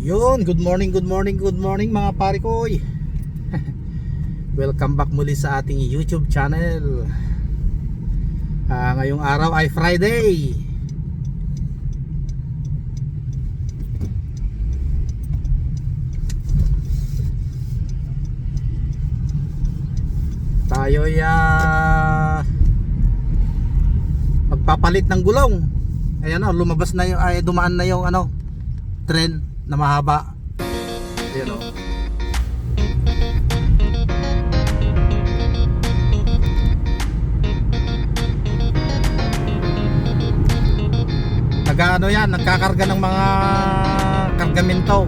Yun, good morning, good morning, good morning mga pare koy. Welcome back muli sa ating YouTube channel. Ah, ngayong araw ay Friday. Tayo ya magpapalit ng gulong. Ayan o, lumabas na yung ay dumaan na yung ano, tren na mahaba. Ayan o. Nag-ano yan, nagkakarga ng mga kargamento.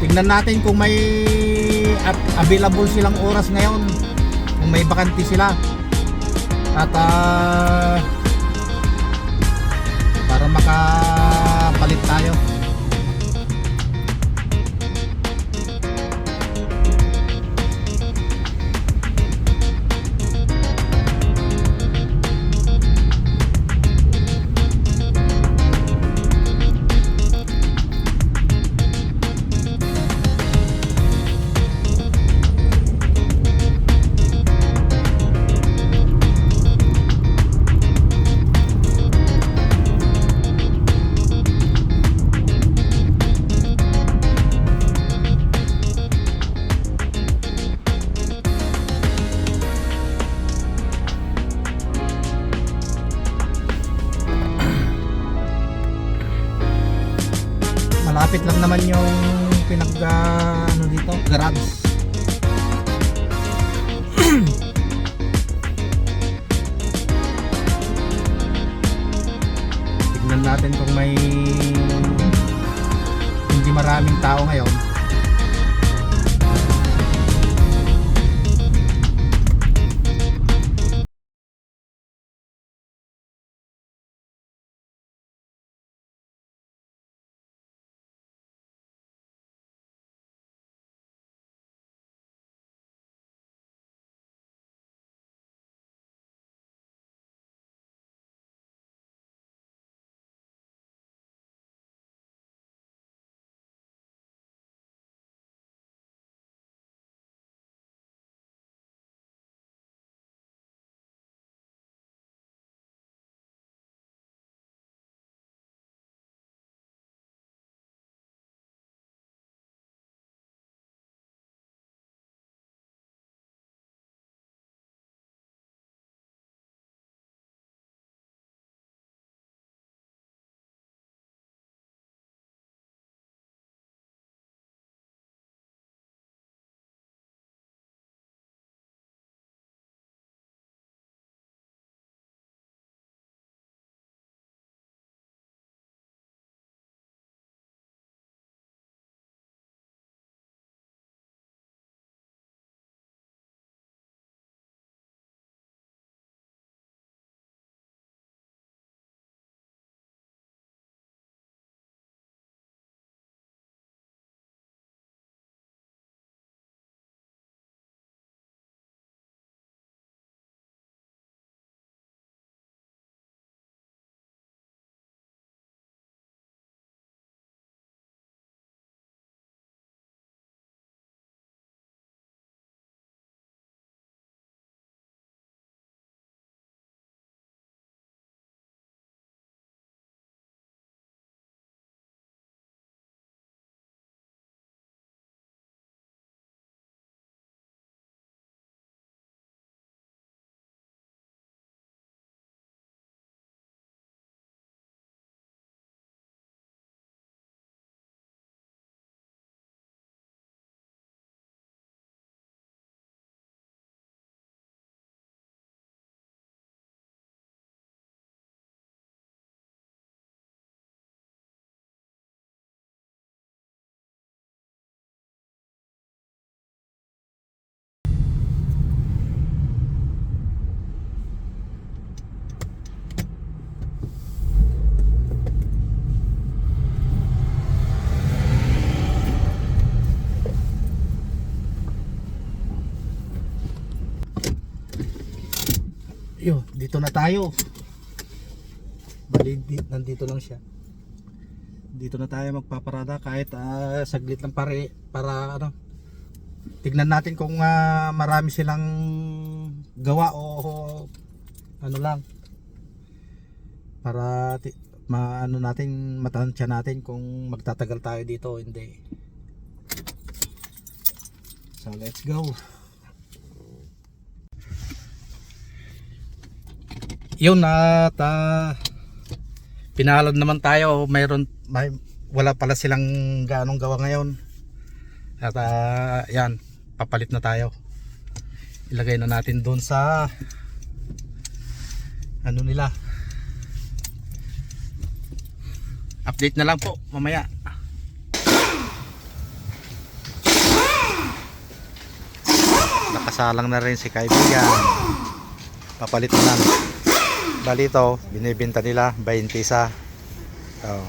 Tignan natin kung may available silang oras ngayon. Kung may bakante sila. At ah, para makapalit tayo. Malapit lang naman yung pinag ano dito, garage. Tignan natin kung may hindi maraming tao ngayon. Dito na tayo. Bali, di, nandito lang siya. Dito na tayo magpaparada kahit ah, saglit lang pare para ano. Tignan natin kung ah, marami silang gawa o, o ano lang. Para maano natin matansya natin kung magtatagal tayo dito hindi. So let's go. Yun at ah, pinalad naman tayo. Mayroon may, wala pala silang ganong gawa ngayon. At ah, yan, papalit na tayo. Ilagay na natin doon sa ano nila. Update na lang po mamaya. Nakasalang na rin si kaibigan. Papalit na lang. Bali ito, binibenta nila 20 isa. Oh.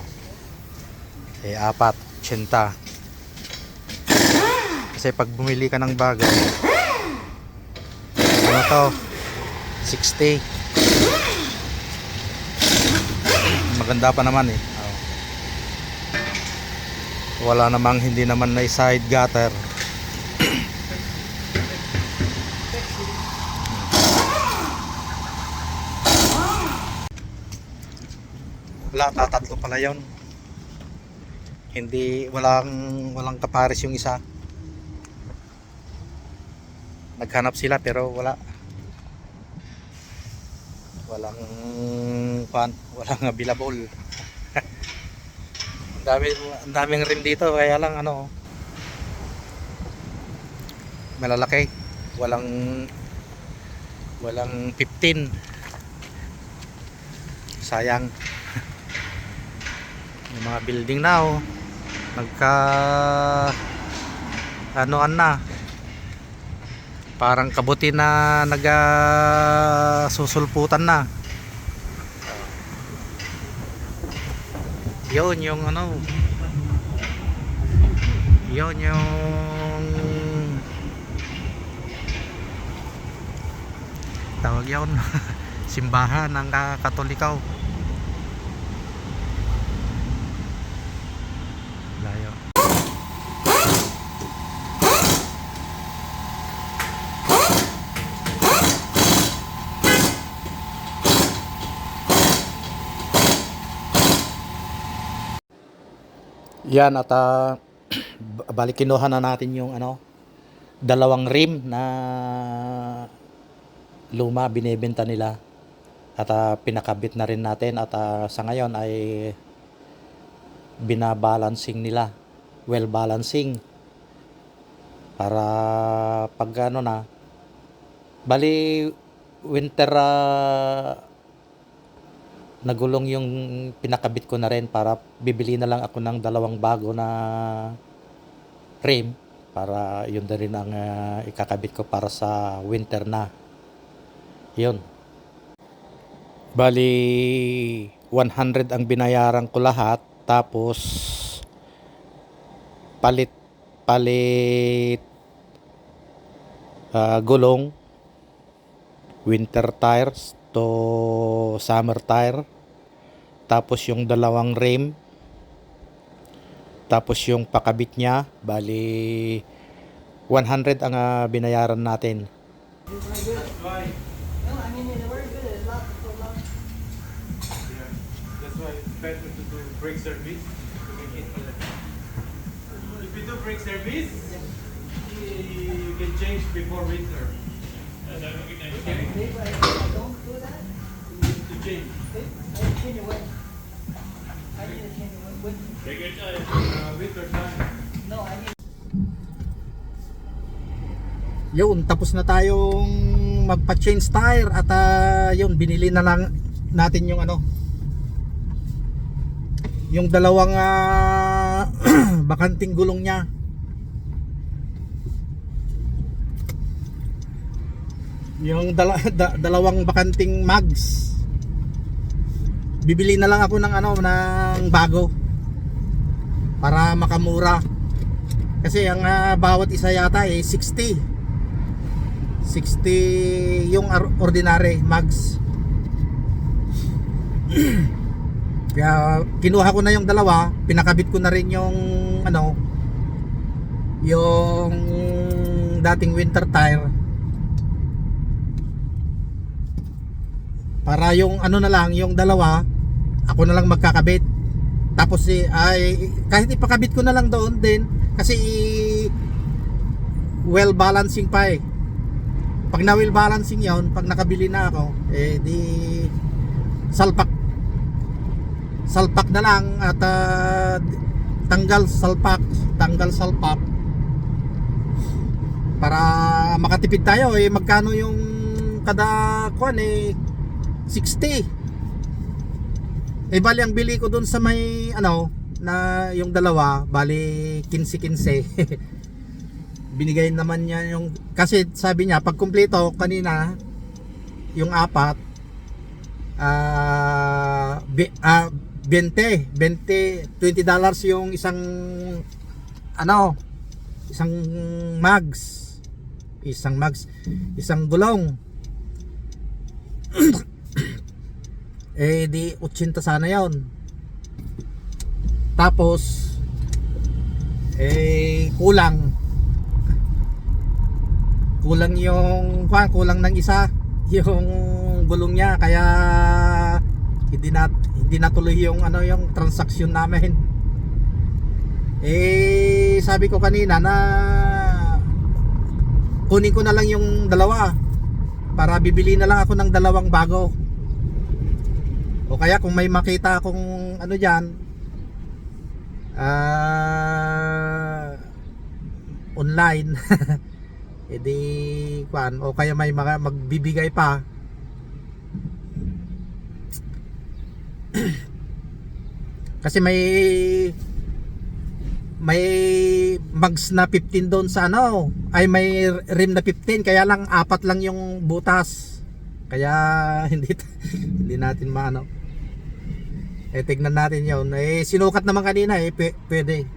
Eh, apat, 80. Kasi pag bumili ka ng bago, ano to, 60. Maganda pa naman eh. Oh. Wala namang hindi naman na side gutter. Wala, tatatlo pala yun. Hindi, walang, walang kapares yung isa. Naghanap sila pero wala. Walang, pan, walang available. ang dami, ang daming rim dito kaya lang ano, malalaki. Walang, walang 15. Sayang yung mga building na oh. Nagka anoan na. Parang kabuti na naga susulputan na. Yun yung ano. Yun yung tawag yun. Simbahan ng ka- katolikaw layo yan at ah, bali kinuha na natin yung ano dalawang rim na luma binebenta nila. At ah, pinakabit na rin natin. At ah, sa ngayon ay binabalancing nila. Well balancing. Para pag ano na bali winter ah, nagulong yung pinakabit ko na rin para bibili na lang ako ng dalawang bago na frame para yun na rin ang ah, ikakabit ko para sa winter na. Yun. Bali 100 ang binayaran ko lahat tapos palit palit ah, gulong winter tires to summer tire. Tapos yung dalawang rim. Tapos yung pakabit niya bali 100 ang ah, binayaran natin. Yeah, that's why it's better to do brake service to make it. uh, If you do brake service, you can change before winter. Okay? To change. Uh, winter time. yun tapos na tayong magpa-change tire at ah, yun binili na lang natin yung ano yung dalawang ah, bakanting gulong niya. Yung dala, da- dalawang bakanting mags bibili na lang ako ng ano ng bago. Para makamura. Kasi ang ah, bawat isa yata eh 60 60 yung ar- ordinary mags. Kaya kinuha ko na yung dalawa, pinakabit ko na rin yung ano yung dating winter tire. Para yung ano na lang yung dalawa ako na lang magkakabit. Tapos si ay kahit ipakabit ko na lang doon din kasi well balancing pa eh. Pag na well balancing yon pag nakabili na ako eh di salpak salpak na lang at ah, tanggal salpak tanggal salpak. Para makatipid tayo eh magkano yung kada kuan eh 60 eh bali ang bili ko dun sa may ano na yung dalawa bali 15-15 binigay naman niya yung kasi sabi niya pag kumpleto kanina yung apat ah bi- ah, 20 20 20 dollars yung isang ano isang mags isang mags isang gulong eh di 80 sana yon tapos eh kulang. Kulang yung kulang ng isa yung gulong niya. Kaya hindi na hindi natuloy yung ano yung transaksyon namin. Eh sabi ko kanina na kunin ko na lang yung dalawa para bibili na lang ako ng dalawang bago. O kaya kung may makita akong ano diyan ah online edi kwan o kaya may mga magbibigay pa kasi may may mags na 15 doon sa ano ay may rim na 15 kaya lang apat lang yung butas. Kaya hindi hindi natin maano. Eh tignan natin yun. Eh sinukat naman kanina eh pwe- pwede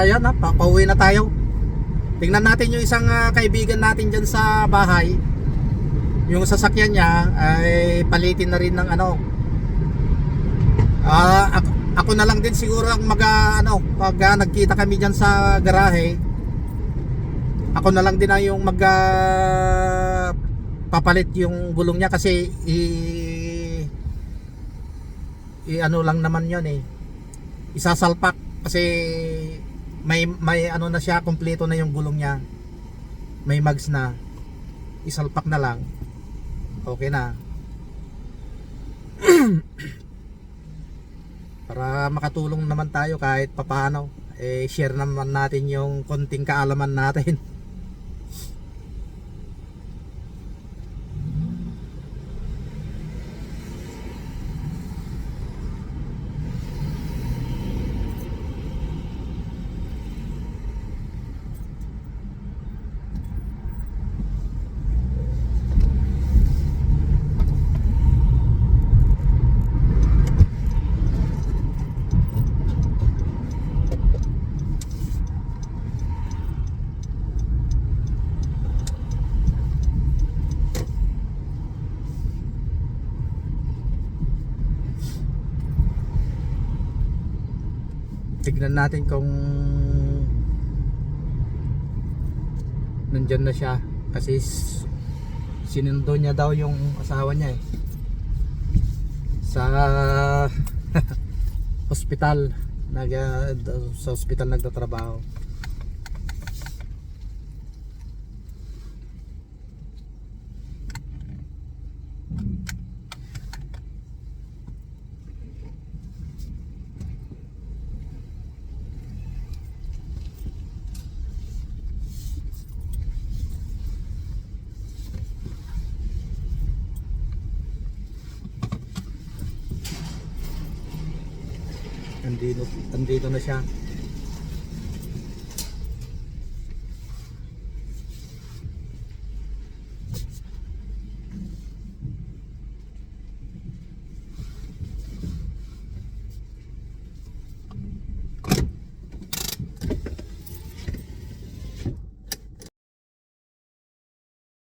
at uh, yan ha, pa- pauwi na tayo tingnan natin yung isang ah, kaibigan natin dyan sa bahay yung sasakyan niya ay palitin na rin ng ano Ah, ako, ako na lang din siguro ang mag ah, ano, pag ah, nagkita kami diyan sa garahe. Ako na lang din ang yung mag ah, papalit yung gulong niya kasi i, i ano lang naman 'yon eh. Isasalpak kasi may may ano na siya, kumpleto na yung gulong niya. May mags na. Isalpak na lang. Okay na. para makatulong naman tayo kahit papano eh share naman natin yung konting kaalaman natin tignan natin kung nandyan na siya. Kasi sinundo niya daw yung asawa niya eh. Sa hospital. Nag ah, sa hospital nagtatrabaho andito andito na siya